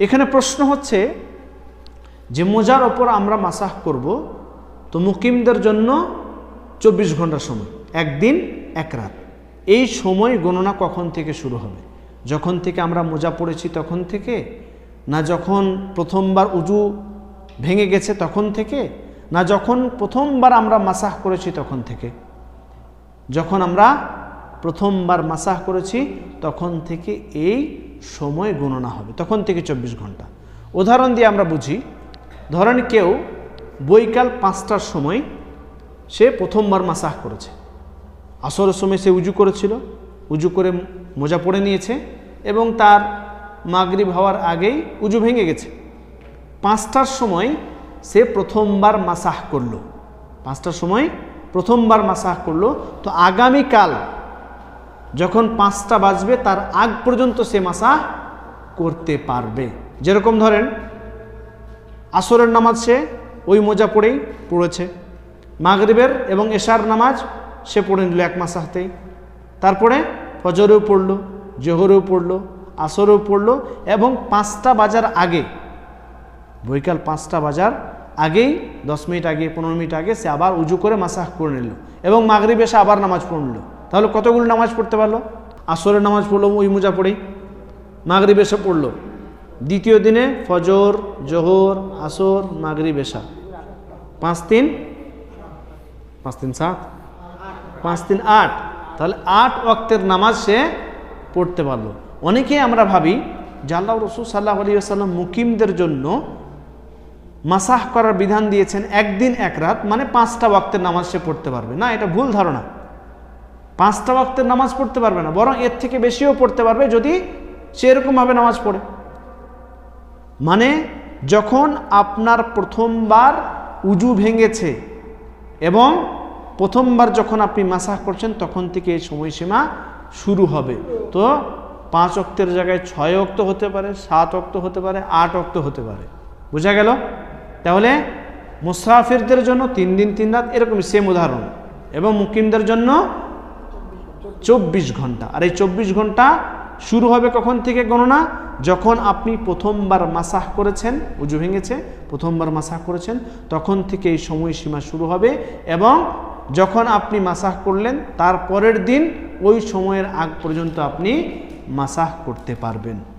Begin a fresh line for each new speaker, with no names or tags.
এখানে প্রশ্ন হচ্ছে যে মোজার ওপর আমরা মাসাহ করব তো মুকিমদের জন্য চব্বিশ ঘণ্টা সময়, একদিন, এক রাত। এই সময় গণনা কখন থেকে শুরু হবে? যখন থেকে আমরা মোজা পড়েছি তখন থেকে? না যখন প্রথমবার উজু ভেঙে গেছে তখন থেকে? না যখন প্রথমবার আমরা মাসাহ করেছি তখন থেকে? যখন আমরা প্রথমবার মাসাহ করেছি তখন থেকে এই সময় গণনা হবে। তখন থেকে চব্বিশ ঘণ্টা। উদাহরণ দিয়ে আমরা বুঝি, ধরেন কেউ বৈকাল পাঁচটার সময় সে প্রথমবার মাসাহ করেছে। আসরের সময় সে উজু করেছিল, উজু করে মোজা পড়ে নিয়েছে এবং তার মাগরিব হওয়ার আগেই উজু ভেঙে গেছে। পাঁচটার সময় সে প্রথমবার মাসাহ করল। পাঁচটার সময় প্রথমবার মাসাহ করল। তো আগামীকাল যখন পাঁচটা বাজবে, তার আগ পর্যন্ত সে মাসা করতে পারবে। যেরকম ধরেন, আসরের নামাজ সে ওই মোজা পড়েই পড়েছে। মাগরিবের এবং এশার নামাজ সে পড়ে নিল এক মাসাহতেই তারপরে ফজরেও পড়ল, জোহরেও পড়ল, আসরেও পড়ল এবং পাঁচটা বাজার আগে, বৈকাল পাঁচটা বাজার আগেই, দশ মিনিট আগে, পনেরো মিনিট আগে সে আবার উজু করে মাসাহ করে নিল এবং মাগরিব এসে আবার নামাজ পড়ে নিল। তাহলে কতগুলো নামাজ পড়তে পারল? আসরের নামাজ পড়ল, ওই মোজা পড়েই মাগরিব এসে পড়ল। দ্বিতীয় দিনে ফজর, জোহর, আসর, মাগরিব এসা। পাঁচ তিন? পাঁচ তিন সাত? পাঁচ তিন আট। তাহলে আট ওয়াক্তের নামাজ সে পড়তে পারল। অনেকেই আমরা ভাবি যে রসুল সাল্লাহ আলী আসাল্লাম মুকিমদের জন্য মাসাহ করার বিধান দিয়েছেন একদিন এক রাত মানে পাঁচটা ওয়াক্তের নামাজ সে পড়তে পারবে। না, এটা ভুল ধারণা। পাঁচটা ওয়াক্তের নামাজ পড়তে পারবে না, বরং এর থেকে বেশিও পড়তে পারবে যদি সে এরকমভাবে নামাজ পড়ে। মানে যখন আপনার প্রথমবার উজু ভেঙেছে এবং প্রথমবার যখন আপনি মাসাহ করছেন, তখন থেকে এই সময়সীমা শুরু হবে। তো পাঁচ অক্তের জায়গায় ছয় অক্ত হতে পারে, সাত অক্ত হতে পারে, আট অক্ত হতে পারে। বোঝা গেল? তাহলে মুসাফিরদের জন্য তিন দিন, তিন রাত এরকম সেম উদাহরণ। এবং মুকিমদের জন্য চব্বিশ ঘণ্টা। আর এই চব্বিশ ঘণ্টা শুরু হবে কখন থেকে গণনা? যখন আপনি প্রথমবার মাসাহ করেছেন, উজু ভেঙেছে, প্রথমবার মাসাহ করেছেন, তখন থেকে এই সময়সীমা শুরু হবে এবং যখন আপনি মাসাহ করলেন, তার পরের দিন ওই সময়ের আগ পর্যন্ত আপনি মাসাহ করতে পারবেন।